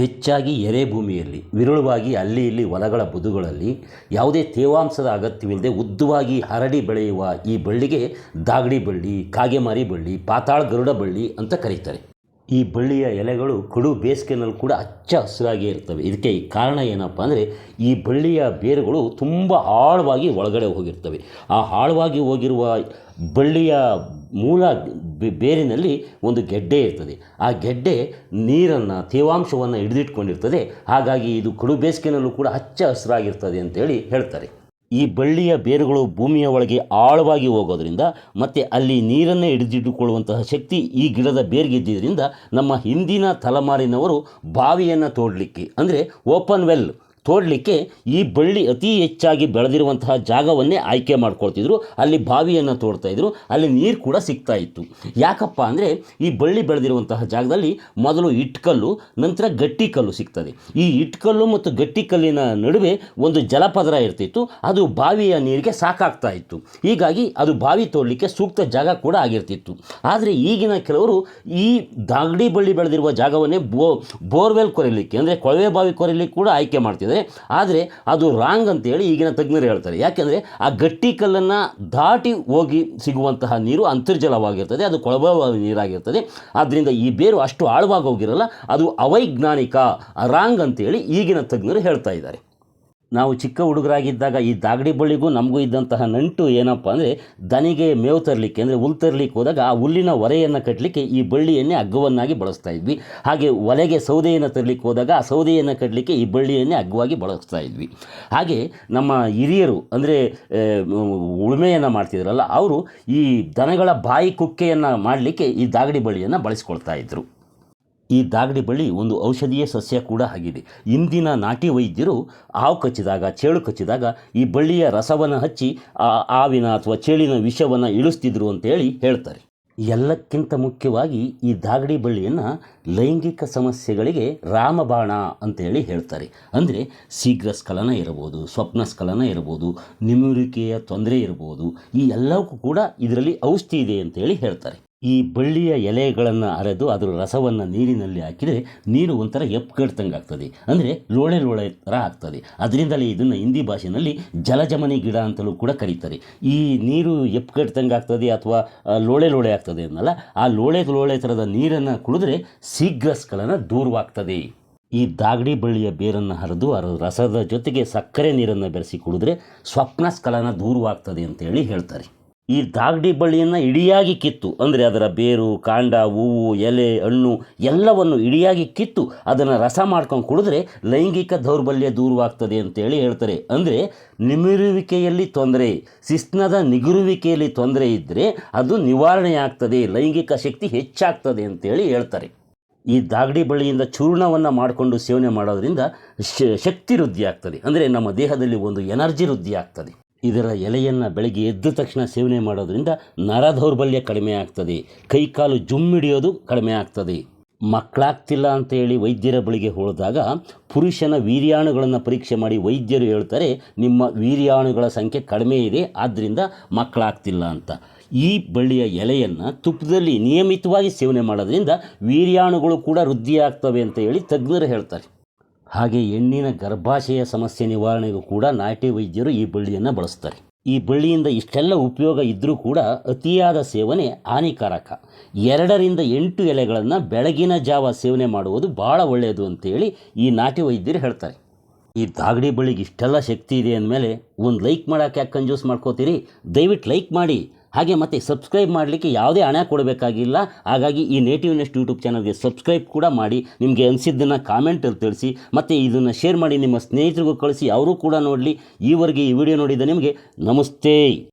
ಹೆಚ್ಚಾಗಿ ಎರೆ ಭೂಮಿಯಲ್ಲಿ, ವಿರಳವಾಗಿ ಅಲ್ಲಿ ಇಲ್ಲಿ ಹೊಲಗಳ ಬದುಗಳಲ್ಲಿ, ಯಾವುದೇ ತೇವಾಂಶದ ಅಗತ್ಯವಿಲ್ಲದೆ ಉದ್ದವಾಗಿ ಹರಡಿ ಬೆಳೆಯುವ ಈ ಬಳ್ಳಿಗೆ ದಾಗಡಿ ಬಳ್ಳಿ, ಕಾಗೆಮಾರಿ ಬಳ್ಳಿ, ಪಾತಾಳ ಗರುಡ ಬಳ್ಳಿ ಅಂತ ಕರೀತಾರೆ. ಈ ಬಳ್ಳಿಯ ಎಲೆಗಳು ಕಡು ಬೇಸಿಗೆನಲ್ಲಿ ಕೂಡ ಹಚ್ಚ ಹಸಿರಾಗಿಯೇ ಇರ್ತವೆ. ಇದಕ್ಕೆ ಈ ಕಾರಣ ಏನಪ್ಪ ಅಂದರೆ ಈ ಬಳ್ಳಿಯ ಬೇರುಗಳು ತುಂಬ ಆಳವಾಗಿ ಒಳಗಡೆ ಹೋಗಿರ್ತವೆ. ಆ ಆಳವಾಗಿ ಹೋಗಿರುವ ಬಳ್ಳಿಯ ಮೂಲ ಬೇರಿನಲ್ಲಿ ಒಂದು ಗೆಡ್ಡೆ ಇರ್ತದೆ. ಆ ಗೆಡ್ಡೆ ನೀರನ್ನು, ತೇವಾಂಶವನ್ನು ಹಿಡಿದಿಟ್ಕೊಂಡಿರ್ತದೆ. ಹಾಗಾಗಿ ಇದು ಕಡು ಬೇಸಿಗೆನಲ್ಲೂ ಕೂಡ ಹಚ್ಚ ಹಸಿರಾಗಿರ್ತದೆ ಅಂತೇಳಿ ಹೇಳ್ತಾರೆ. ಈ ಬಳ್ಳಿಯ ಬೇರುಗಳು ಭೂಮಿಯ ಒಳಗೆ ಆಳವಾಗಿ ಹೋಗೋದ್ರಿಂದ ಮತ್ತು ಅಲ್ಲಿ ನೀರನ್ನೇ ಹಿಡಿದಿಟ್ಟುಕೊಳ್ಳುವಂತಹ ಶಕ್ತಿ ಈ ಗಿಡದ ಬೇರ್ಗಿದ್ದರಿಂದ ನಮ್ಮ ಹಿಂದಿನ ತಲೆಮಾರಿನವರು ಬಾವಿಯನ್ನು ತೋಡಲಿಕ್ಕೆ, ಅಂದರೆ ಓಪನ್ ವೆಲ್ ತೋಡಲಿಕ್ಕೆ ಈ ಬಳ್ಳಿ ಅತಿ ಹೆಚ್ಚಾಗಿ ಬೆಳೆದಿರುವಂತಹ ಜಾಗವನ್ನೇ ಆಯ್ಕೆ ಮಾಡ್ಕೊಳ್ತಿದ್ರು. ಅಲ್ಲಿ ಬಾವಿಯನ್ನು ತೋಡ್ತಾ ಇದ್ರು. ಅಲ್ಲಿ ನೀರು ಕೂಡ ಸಿಗ್ತಾ ಇತ್ತು. ಯಾಕಪ್ಪ ಅಂದರೆ ಈ ಬಳ್ಳಿ ಬೆಳೆದಿರುವಂತಹ ಜಾಗದಲ್ಲಿ ಮೊದಲು ಇಟ್ಕಲ್ಲು, ನಂತರ ಗಟ್ಟಿ ಕಲ್ಲು ಸಿಗ್ತದೆ. ಈ ಇಟ್ಕಲ್ಲು ಮತ್ತು ಗಟ್ಟಿ ಕಲ್ಲಿನ ನಡುವೆ ಒಂದು ಜಲಪದರ ಇರ್ತಿತ್ತು. ಅದು ಬಾವಿಯ ನೀರಿಗೆ ಸಾಕಾಗ್ತಾ ಇತ್ತು. ಹೀಗಾಗಿ ಅದು ಬಾವಿ ತೋಡಲಿಕ್ಕೆ ಸೂಕ್ತ ಜಾಗ ಕೂಡ ಆಗಿರ್ತಿತ್ತು. ಆದರೆ ಈಗಿನ ಕೆಲವರು ಈ ದಾಗಡಿ ಬಳ್ಳಿ ಬೆಳೆದಿರುವ ಜಾಗವನ್ನೇ ಬೋರ್ವೆಲ್ ಕೊರೆಯಲಿಕ್ಕೆ, ಅಂದರೆ ಕೊಳವೆ ಬಾವಿ ಕೊರೆಯಲಿಕ್ಕೆ ಕೂಡ ಆಯ್ಕೆ ಮಾಡ್ತಿದ್ದಾರೆ. ಆದರೆ ಅದು ರಾಂಗ್ ಅಂತೇಳಿ ಈಗಿನ ತಜ್ಞರು ಹೇಳ್ತಾರೆ. ಯಾಕೆಂದರೆ ಆ ಗಟ್ಟಿ ಕಲ್ಲನ್ನು ದಾಟಿ ಹೋಗಿ ಸಿಗುವಂತಹ ನೀರು ಅಂತರ್ಜಲವಾಗಿರ್ತದೆ. ಅದು ಕೊಳಬಾವ ಬಾವಿ ನೀರಾಗಿರ್ತದೆ. ಆದ್ದರಿಂದ ಈ ಬೇರು ಅಷ್ಟು ಆಳವಾಗಿ ಹೋಗಿರಲ್ಲ. ಅದು ಅವೈಜ್ಞಾನಿಕ ರಾಂಗ್ ಅಂತೇಳಿ ಈಗಿನ ತಜ್ಞರು ಹೇಳ್ತಾ ಇದ್ದಾರೆ. ನಾವು ಚಿಕ್ಕ ಹುಡುಗರಾಗಿದ್ದಾಗ ಈ ದಾಗಡಿ ಬಳ್ಳಿಗೂ ನಮಗೂ ಇದ್ದಂತಹ ನಂಟು ಏನಪ್ಪ ಅಂದರೆ ದನಿಗೆ ಮೇವು ತರಲಿಕ್ಕೆ ಅಂದರೆ ಹುಲ್ ತರಲಿಕ್ಕೆ ಹೋದಾಗ ಆ ಹುಲ್ಲಿನ ಒರೆಯನ್ನು ಕಟ್ಟಲಿಕ್ಕೆ ಈ ಬಳ್ಳಿಯನ್ನೇ ಅಗ್ಗವನ್ನಾಗಿ ಬಳಸ್ತಾ ಇದ್ವಿ. ಹಾಗೆ ಒಲೆಗೆ ಸೌದೆಯನ್ನು ತರಲಿಕ್ಕೆ ಹೋದಾಗ ಆ ಸೌದೆಯನ್ನು ಕಟ್ಟಲಿಕ್ಕೆ ಈ ಬಳ್ಳಿಯನ್ನೇ ಅಗ್ಗವಾಗಿ ಬಳಸ್ತಾ ಇದ್ವಿ. ಹಾಗೆ ನಮ್ಮ ಹಿರಿಯರು ಅಂದರೆ ಉಳುಮೆಯನ್ನು ಮಾಡ್ತಿದ್ರಲ್ಲ, ಅವರು ಈ ದನಗಳ ಬಾಯಿ ಕುಕ್ಕೆಯನ್ನು ಮಾಡಲಿಕ್ಕೆ ಈ ದಾಗಡಿ ಬಳ್ಳಿಯನ್ನು ಬಳಸ್ಕೊಳ್ತಾ ಇದ್ದರು ಈ ದಾಗಡಿ ಬಳ್ಳಿ ಒಂದು ಔಷಧೀಯ ಸಸ್ಯ ಕೂಡ ಆಗಿದೆ. ಇಂದಿನ ನಾಟಿ ವೈದ್ಯರು ಹಾವು ಕಚ್ಚಿದಾಗ, ಚೇಳು ಕಚ್ಚಿದಾಗ ಈ ಬಳ್ಳಿಯ ರಸವನ್ನು ಹಚ್ಚಿ, ಆ ಹಾವಿನ ಅಥವಾ ಚೇಳಿನ ವಿಷವನ್ನು ಇಳಿಸ್ತಿದ್ರು ಅಂತೇಳಿ ಹೇಳ್ತಾರೆ. ಎಲ್ಲಕ್ಕಿಂತ ಮುಖ್ಯವಾಗಿ ಈ ದಾಗಡಿ ಬಳ್ಳಿಯನ್ನು ಲೈಂಗಿಕ ಸಮಸ್ಯೆಗಳಿಗೆ ರಾಮಬಾಣ ಅಂತೇಳಿ ಹೇಳ್ತಾರೆ. ಅಂದರೆ ಶೀಘ್ರ ಸ್ಖಲನ ಇರಬಹುದು, ಸ್ವಪ್ನ ಸ್ಖಲನ ಇರಬಹುದು, ನಿಮುರಿಕೆಯ ತೊಂದರೆ ಇರಬಹುದು, ಈ ಎಲ್ಲವಕ್ಕೂ ಕೂಡ ಇದರಲ್ಲಿ ಔಷಧಿ ಇದೆ ಅಂತೇಳಿ ಹೇಳ್ತಾರೆ. ಈ ಬಳ್ಳಿಯ ಎಲೆಗಳನ್ನು ಅರೆದು ಅದರ ರಸವನ್ನು ನೀರಿನಲ್ಲಿ ಹಾಕಿದರೆ ನೀರು ಒಂಥರ ಎಪ್ಕಡ್ತಂಗೆ ಆಗ್ತದೆ ಅಂದರೆ ಲೋಳೆ ಲೋಳೆ ಥರ ಆಗ್ತದೆ. ಅದರಿಂದಲೇ ಇದನ್ನು ಹಿಂದಿ ಭಾಷೆಯಲ್ಲಿ ಜಲಜಮನಿ ಗಿಡ ಅಂತಲೂ ಕೂಡ ಕರೀತಾರೆ. ಈ ನೀರು ಎಪ್ಕಡ್ತಂಗೆ ಆಗ್ತದೆ ಅಥವಾ ಲೋಳೆ ಲೋಳೆ ಆಗ್ತದೆ ಅನ್ನಲ್ಲ, ಆ ಲೋಳೆ ಲೋಳೆ ಥರದ ನೀರನ್ನು ಕುಡಿದ್ರೆ ಶೀಘ್ರ ಸ್ಖಲನ ದೂರವಾಗ್ತದೆ. ಈ ದಾಗಡಿ ಬಳ್ಳಿಯ ಬೇರನ್ನು ಹರಿದು ಅದರ ರಸದ ಜೊತೆಗೆ ಸಕ್ಕರೆ ನೀರನ್ನು ಬೆರೆಸಿ ಕುಡಿದ್ರೆ ಸ್ವಪ್ನ ಸ್ಖಲನ ದೂರವಾಗ್ತದೆ ಅಂತೇಳಿ ಹೇಳ್ತಾರೆ. ಈ ದಾಗಡಿ ಬಳ್ಳಿಯನ್ನು ಇಡಿಯಾಗಿ ಕಿತ್ತು. ಅಂದರೆ ಅದರ ಬೇರು, ಕಾಂಡ, ಹೂವು, ಎಲೆ, ಹಣ್ಣು ಎಲ್ಲವನ್ನು ಇಡಿಯಾಗಿ ಕಿತ್ತು. ಅದನ್ನು ರಸ ಮಾಡ್ಕೊಂಡು ಕುಡಿದ್ರೆ ಲೈಂಗಿಕ ದೌರ್ಬಲ್ಯ ದೂರವಾಗ್ತದೆ ಅಂತೇಳಿ ಹೇಳ್ತಾರೆ. ಅಂದರೆ ನಿಮಿರುವಿಕೆಯಲ್ಲಿ ತೊಂದರೆ ಶಿಸ್ನದ ನಿಗುರುವಿಕೆಯಲ್ಲಿ ತೊಂದರೆ ಇದ್ದರೆ ಅದು ನಿವಾರಣೆಯಾಗ್ತದೆ ಲೈಂಗಿಕ ಶಕ್ತಿ ಹೆಚ್ಚಾಗ್ತದೆ ಅಂತೇಳಿ ಹೇಳ್ತಾರೆ. ಈ ದಾಗಡಿ ಬಳ್ಳಿಯಿಂದ ಚೂರ್ಣವನ್ನು ಮಾಡಿಕೊಂಡು ಸೇವನೆ ಮಾಡೋದ್ರಿಂದ ಶಕ್ತಿ ವೃದ್ಧಿ ಆಗ್ತದೆ. ಅಂದರೆ ನಮ್ಮ ದೇಹದಲ್ಲಿ ಒಂದು ಎನರ್ಜಿ ವೃದ್ಧಿ ಆಗ್ತದೆ. ಇದರ ಎಲೆಯನ್ನು ಬೆಳಗ್ಗೆ ಎದ್ದ ತಕ್ಷಣ ಸೇವನೆ ಮಾಡೋದರಿಂದ ನರ ದೌರ್ಬಲ್ಯ ಕಡಿಮೆ ಆಗ್ತದೆ. ಕೈಕಾಲು ಜುಮ್ಮಿಡಿಯೋದು ಕಡಿಮೆ ಆಗ್ತದೆ. ಮಕ್ಕಳಾಗ್ತಿಲ್ಲ ಅಂತ ಹೇಳಿ ವೈದ್ಯರ ಬಳಿಗೆ ಹೋದಾಗ ಪುರುಷನ ವೀರ್ಯಾಣುಗಳನ್ನು ಪರೀಕ್ಷೆ ಮಾಡಿ ವೈದ್ಯರು ಹೇಳ್ತಾರೆ, ನಿಮ್ಮ ವೀರ್ಯಾಣುಗಳ ಸಂಖ್ಯೆ ಕಡಿಮೆ ಇದೆ ಆದ್ದರಿಂದ ಮಕ್ಕಳಾಗ್ತಿಲ್ಲ ಅಂತ. ಈ ಬಳ್ಳಿಯ ಎಲೆಯನ್ನು ತುಪ್ಪದಲ್ಲಿ ನಿಯಮಿತವಾಗಿ ಸೇವನೆ ಮಾಡೋದ್ರಿಂದ ವೀರ್ಯಾಣುಗಳು ಕೂಡ ವೃದ್ಧಿಯಾಗ್ತವೆ ಅಂತ ಹೇಳಿ ತಜ್ಞರು ಹೇಳ್ತಾರೆ. ಹಾಗೆ ಹೆಣ್ಣಿನ ಗರ್ಭಾಶಯ ಸಮಸ್ಯೆ ನಿವಾರಣೆಗೂ ಕೂಡ ನಾಟಿ ವೈದ್ಯರು ಈ ಬಳ್ಳಿಯನ್ನು ಬಳಸ್ತಾರೆ. ಈ ಬಳ್ಳಿಯಿಂದ ಇಷ್ಟೆಲ್ಲ ಉಪಯೋಗ ಇದ್ದರೂ ಕೂಡ ಅತಿಯಾದ ಸೇವನೆ ಹಾನಿಕಾರಕ. ಎರಡರಿಂದ ಎಂಟು ಎಲೆಗಳನ್ನು ಬೆಳಗಿನ ಜಾವ ಸೇವನೆ ಮಾಡುವುದು ಭಾಳ ಒಳ್ಳೆಯದು ಅಂತೇಳಿ ಈ ನಾಟಿ ವೈದ್ಯರು ಹೇಳ್ತಾರೆ. ಈ ದಾಗಡಿ ಬಳ್ಳಿಗೆ ಇಷ್ಟೆಲ್ಲ ಶಕ್ತಿ ಇದೆ ಅಂದಮೇಲೆ ಒಂದು ಲೈಕ್ ಮಾಡೋಕೆ ಯಾಕೆ ಕಂಜೂಸ್ ಮಾಡ್ಕೋತೀರಿ? ದಯವಿಟ್ಟು ಲೈಕ್ ಮಾಡಿ. ಹಾಗೆ ಮತ್ತು ಸಬ್ಸ್ಕ್ರೈಬ್ ಮಾಡಲಿಕ್ಕೆ ಯಾವುದೇ ಹಣ ಕೊಡಬೇಕಾಗಿಲ್ಲ. ಹಾಗಾಗಿ ಈ ನೇಟಿವ್ ನೆಸ್ಟ್ ಯೂಟ್ಯೂಬ್ ಚಾನಲ್ಗೆ ಸಬ್ಸ್ಕ್ರೈಬ್ ಕೂಡ ಮಾಡಿ, ನಿಮಗೆ ಅನಿಸಿದ್ದನ್ನು ಕಾಮೆಂಟಲ್ಲಿ ತಿಳಿಸಿ, ಮತ್ತು ಇದನ್ನು ಶೇರ್ ಮಾಡಿ, ನಿಮ್ಮ ಸ್ನೇಹಿತರಿಗೂ ಕಳಿಸಿ, ಅವರು ಕೂಡ ನೋಡಲಿ. ಈವರೆಗೆ ಈ ವಿಡಿಯೋ ನೋಡಿದ ನಿಮಗೆ ನಮಸ್ತೆ.